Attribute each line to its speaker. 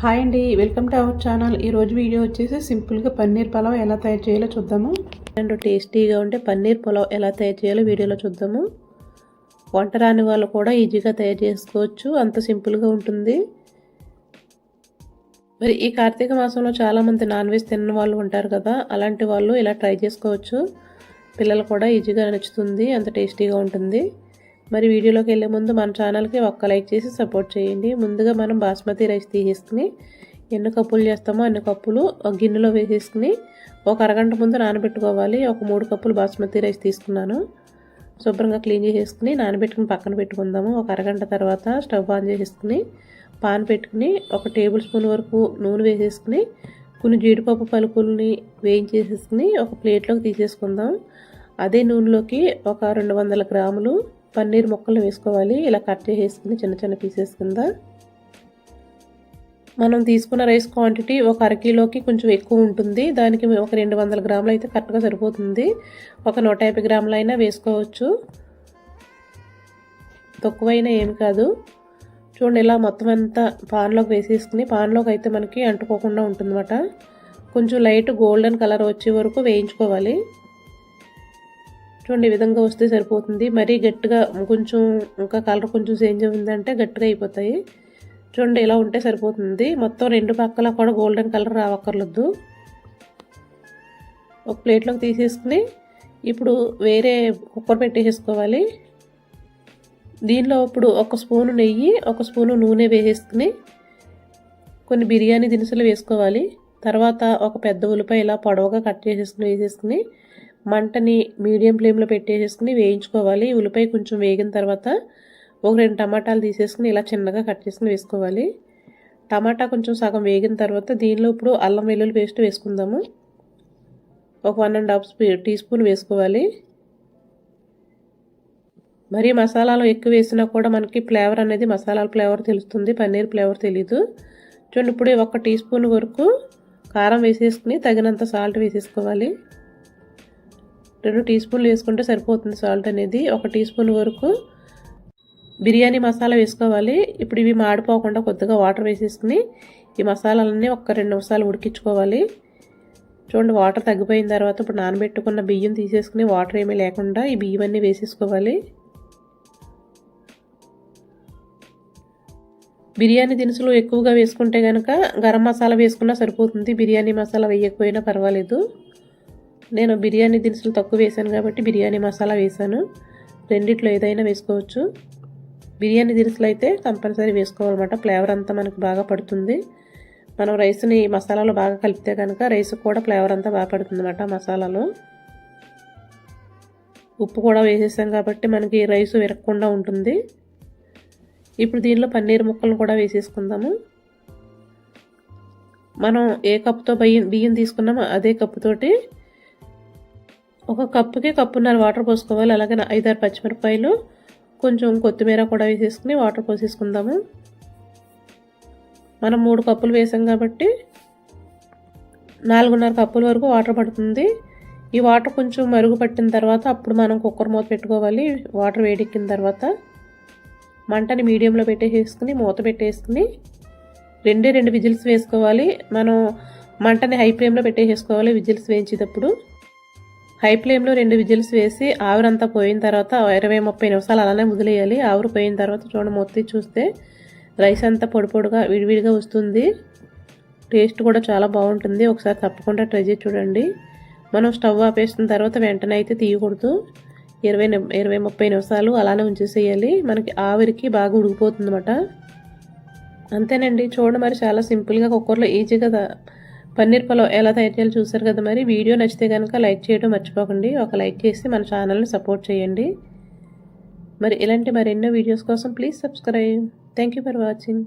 Speaker 1: Hi అండి welcome to our channel. ఈరోజు video వచ్చేసి సింపుల్గా పన్నీర్ పలావ్ ఎలా తయారు చేయాలో చూద్దాము. అండ్ టేస్టీగా ఉంటే పన్నీర్ పులావ్ ఎలా తయారు చేయాలో వీడియోలో చూద్దాము. వంట రాని వాళ్ళు కూడా ఈజీగా తయారు చేసుకోవచ్చు. అంత సింపుల్గా ఉంటుంది. మరి ఈ కార్తీక మాసంలో చాలామంది నాన్ వెజ్ తిన్న వాళ్ళు ఉంటారు కదా అలాంటి వాళ్ళు ఇలా ట్రై చేసుకోవచ్చు. పిల్లలు కూడా ఈజీగా నచ్చుతుంది అంత టేస్టీగా ఉంటుంది. మరి వీడియోలోకి వెళ్ళే ముందు మన ఛానల్కి ఒక్క లైక్ చేసి సపోర్ట్ చేయండి. ముందుగా మనం బాస్మతి రైస్ తీసేసుకుని ఎన్ని కప్పులు చేస్తామో అన్ని కప్పులు ఒక గిన్నెలో వేసేసుకుని ఒక అరగంట ముందు నానబెట్టుకోవాలి. ఒక మూడు కప్పులు బాస్మతి రైస్ తీసుకున్నాను. శుభ్రంగా క్లీన్ చేసేసుకుని నానబెట్టుకుని పక్కన పెట్టుకుందాము. ఒక అరగంట తర్వాత స్టవ్ ఆన్ చేసేసుకుని పాన్ పెట్టుకుని ఒక టేబుల్ స్పూన్ వరకు నూనె వేసేసుకుని కొన్ని జీడిపప్పు పలుకుల్ని వేయించేసేసుకుని ఒక ప్లేట్లోకి తీసేసుకుందాం. అదే నూనెలోకి ఒక రెండు వందల గ్రాములు పన్నీర్ ముక్కలు వేసుకోవాలి. ఇలా కట్ చేసేసుకుని చిన్న చిన్న పీసెస్ కింద. మనం తీసుకున్న రైస్ క్వాంటిటీ ఒక అరకిలోకి కొంచెం ఎక్కువ ఉంటుంది. దానికి ఒక రెండు వందల గ్రాములు అయితే కరెక్ట్గా సరిపోతుంది. ఒక నూట యాభై గ్రాములు అయినా వేసుకోవచ్చు. తక్కువైనా ఏమి కాదు. చూడండి ఇలా మొత్తం అంతా పాన్లోకి వేసేసుకుని పాన్లోకి అయితే మనకి అంటుకోకుండా ఉంటుందన్నమాట. కొంచెం లైట్ గోల్డెన్ కలర్ వచ్చే వరకు వేయించుకోవాలి. చూడండి ఈ విధంగా వస్తే సరిపోతుంది. మరీ గట్టిగా కొంచెం ఇంకా కలర్ కొంచెం చేంజ్ ఉందంటే గట్టిగా అయిపోతాయి. చూడండి ఇలా ఉంటే సరిపోతుంది. మొత్తం రెండు పక్కల కూడా గోల్డెన్ కలర్ రావక్కర్లేదు. ఒక ప్లేట్లోకి తీసేసుకుని ఇప్పుడు వేరే కుక్కర్ పెట్టేసేసుకోవాలి. దీనిలో ఇప్పుడు ఒక స్పూను నెయ్యి ఒక స్పూను నూనె వేసేసుకుని కొన్ని బిర్యానీ దినుసులు వేసుకోవాలి. తర్వాత ఒక పెద్ద ఉల్లిపాయ ఇలా పొడవుగా కట్ చేసేసుకుని వేసేసుకుని మంటని మీడియం ఫ్లేమ్లో పెట్టేసేసుకుని వేయించుకోవాలి. ఉల్లిపాయ కొంచెం వేగిన తర్వాత ఒక రెండు టమాటాలు తీసేసుకుని ఇలా చిన్నగా కట్ చేసుకుని వేసుకోవాలి. టమాటా కొంచెం సగం వేగిన తర్వాత దీనిలో ఇప్పుడు అల్లం వెల్లుల్లి పేస్ట్ వేసుకుందాము. ఒక one and half teaspoon వేసుకోవాలి. మరీ మసాలాలు ఎక్కువ వేసినా కూడా మనకి ఫ్లేవర్ అనేది మసాలాల ఫ్లేవర్ తెలుస్తుంది పన్నీర్ ఫ్లేవర్ తెలీదు. చూడండి ఇప్పుడు ఒక టీ స్పూన్ వరకు కారం వేసేసుకుని తగినంత సాల్ట్ వేసేసుకోవాలి. రెండు టీ స్పూన్లు వేసుకుంటే సరిపోతుంది సాల్ట్ అనేది. ఒక టీ స్పూన్ వరకు బిర్యానీ మసాలా వేసుకోవాలి. ఇప్పుడు ఇవి మాడిపోకుండా కొద్దిగా వాటర్ వేసేసుకుని ఈ మసాలాలన్నీ ఒక రెండు నిమిషాలు ఉడికించుకోవాలి. చూడండి వాటర్ తగ్గిపోయిన తర్వాత ఇప్పుడు నానబెట్టుకున్న బియ్యం తీసేసుకుని వాటర్ ఏమీ లేకుండా ఈ బియ్యం అన్నీ వేసేసుకోవాలి. బిర్యానీ దినుసులు ఎక్కువగా వేసుకుంటే కనుక గరం మసాలా వేసుకున్నా సరిపోతుంది. బిర్యానీ మసాలా వేయకపోయినా పర్వాలేదు. నేను బిర్యానీ దినుసులు తక్కువ వేసాను కాబట్టి బిర్యానీ మసాలా వేసాను రెండిట్లో ఏదైనా వేసుకోవచ్చు. బిర్యానీ దినుసులు అయితే కంపల్సరీ వేసుకోవాలన్నమాట. ఫ్లేవర్ అంతా మనకు బాగా పడుతుంది. మనం రైస్ని మసాలాలో బాగా కలిపితే కనుక రైస్ కూడా ఫ్లేవర్ అంతా బాగా పడుతుంది అనమాట మసాలాలో. ఉప్పు కూడా వేసేసాం కాబట్టి మనకి రైస్ విరగకుండా ఉంటుంది. ఇప్పుడు దీనిలో పన్నీర్ ముక్కలను కూడా వేసేసుకుందాము. మనం ఏ కప్పుతో బియ్యం బియ్యం తీసుకున్నామో అదే కప్పుతోటి ఒక కప్పుకి కప్పున్నర వాటర్ పోసుకోవాలి. అలాగే ఐదారు పచ్చిమిరపకాయలు కొంచెం కొత్తిమీర కూడా వేసేసుకుని వాటర్ పోసేసుకుందాము. మనం మూడు కప్పులు వేసాం కాబట్టి నాలుగున్నర కప్పుల వరకు వాటర్ పడుతుంది. ఈ వాటర్ కొంచెం మరుగు పట్టిన తర్వాత అప్పుడు మనం కుక్కర్ మూత పెట్టుకోవాలి. వాటర్ వేడెక్కిన తర్వాత మంటని మీడియంలో పెట్టేసుకుని మూత పెట్టేసుకుని రెండే రెండు విజిల్స్ వేసుకోవాలి. మనం మంటని హై ఫ్లేమ్లో పెట్టేసుకోవాలి విజిల్స్ వేయించేటప్పుడు. హై ఫ్లేమ్లో రెండు విజిల్స్ వేసి ఆవిరంతా పోయిన తర్వాత ఇరవై ముప్పై నిమిషాలు అలానే వదిలేయాలి. ఆవిరి పోయిన తర్వాత చూడండి మొత్తం చూస్తే రైస్ అంతా పొడి పొడిగా విడివిడిగా వస్తుంది. టేస్ట్ కూడా చాలా బాగుంటుంది. ఒకసారి తప్పకుండా ట్రై చేసి చూడండి. మనం స్టవ్ ఆపేసిన తర్వాత వెంటనే అయితే తీయకూడదు. ఇరవై ఇరవై ముప్పై నిమిషాలు అలానే ఉంచేసేయాలి. మనకి ఆవిరికి బాగా ఉడికిపోతుంది అంతేనండి. చూడండి మరి చాలా సింపుల్గా కుక్కర్లో ఈజీగా పన్నీర్ పలావ్ ఎలా తయారు చేయాలో చూసారు కదా మరి. వీడియో నచ్చితే కనుక లైక్ చేయడం మర్చిపోకండి. ఒక లైక్ చేసి మన ఛానల్ని సపోర్ట్ చేయండి. మరి ఇలాంటి మరెన్నో వీడియోస్ కోసం please subscribe. Thank for watching.